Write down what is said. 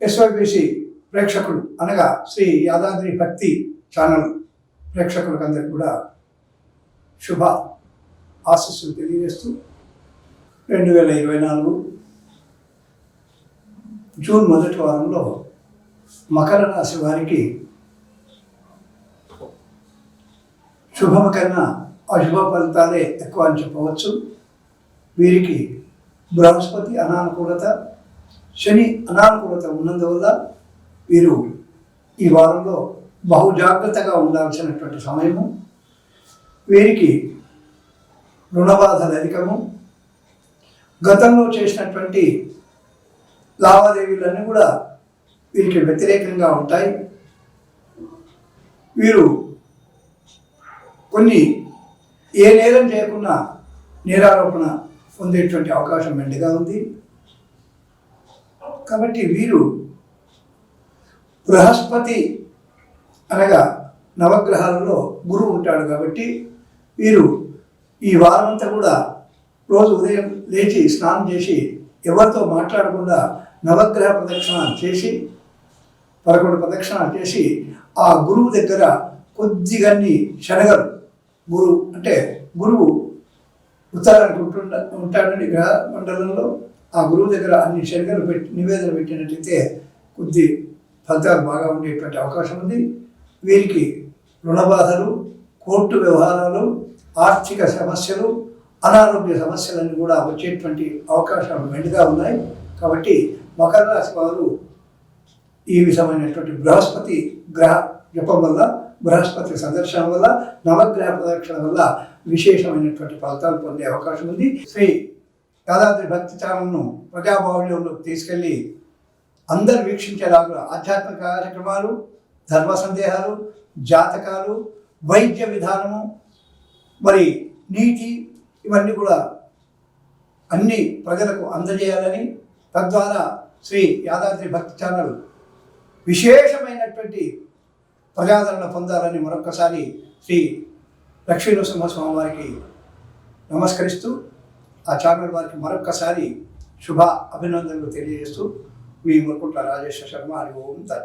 ఎస్వైబిసి ప్రేక్షకులు అనగా శ్రీ యాదాద్రి భక్తి ఛానల్ ప్రేక్షకులకు అందరికీ కూడా శుభ ఆశీస్సులు తెలియజేస్తూ రెండు వేల ఇరవై నాలుగు జూన్ మొదటి వారంలో మకర రాశి వారికి శుభం కన్నా అశుభ ఫలితాలే ఎక్కువ అని చెప్పవచ్చు. వీరికి బృహస్పతి అనానుకూలత శని అనానుకూలత ఉన్నందువల్ల వీరు ఈ వారంలో బహు జాగ్రత్తగా ఉండాల్సినటువంటి సమయము వీరికి రుణబాధలు అధికము గతంలో చేసినటువంటి లావాదేవీలన్నీ కూడా వీరికి వ్యతిరేకంగా ఉంటాయి. వీరు కొన్ని ఏ నేరం చేయకుండా నేరారోపణ పొందేటువంటి అవకాశం మెండుగా ఉంది. కాబట్టి వీరు బృహస్పతి అనగా నవగ్రహాలలో గురువు ఉంటాడు కాబట్టి వీరు ఈ వారమంతా కూడా రోజు ఉదయం లేచి స్నానం చేసి ఎవరితో మాట్లాడకుండా నవగ్రహ ప్రదక్షిణ చేసి పదకొండు ప్రదక్షిణ చేసి ఆ గురువు దగ్గర కొద్దిగన్ని శనగలు గురువు అంటే గురువు ఉత్తరానికి ఉంటుండ ఉంటాడని గ్రహ మండలంలో ఆ గురువు దగ్గర అన్ని శనగలు పెట్టి నివేదన పెట్టినట్లయితే కొద్ది ఫలితాలు బాగా ఉండేటువంటి అవకాశం ఉంది. వీరికి రుణ బాధలు కోర్టు వ్యవహారాలు ఆర్థిక సమస్యలు అనారోగ్య సమస్యలన్నీ కూడా వచ్చేటువంటి అవకాశాలు మెండుగా ఉన్నాయి. కాబట్టి మకర రాశి వారు ఈ విధమైనటువంటి బృహస్పతి గ్రహ జపం వల్ల బృహస్పతి సందర్శనం వల్ల నవగ్రహ ప్రదక్షిణ వల్ల విశేషమైనటువంటి ఫలితాలు పొందే అవకాశం ఉంది. శ్రీ యాదాద్రి భక్తి ఛానల్ను ప్రజాబాహుళ్యంలోకి తీసుకెళ్ళి అందరు వీక్షించేలాగా ఆధ్యాత్మిక కార్యక్రమాలు ధర్మ సందేహాలు జాతకాలు వైద్య విధానము మరి నీతి ఇవన్నీ కూడా అన్ని ప్రజలకు అందజేయాలని తద్వారా శ్రీ యాదాద్రి భక్తి ఛానల్ విశేషమైనటువంటి ప్రజాదరణ పొందాలని మరొకసారి శ్రీ లక్ష్మీ నరసింహస్వామి వారికి నమస్కరిస్తూ ఆ ఛానల్ వారికి మరొక్కసారి శుభ అభినందనలు తెలియజేస్తూ మీ మురుకుంట్ల రాజేశ్వర శర్మ హరి ఓం దచ్చ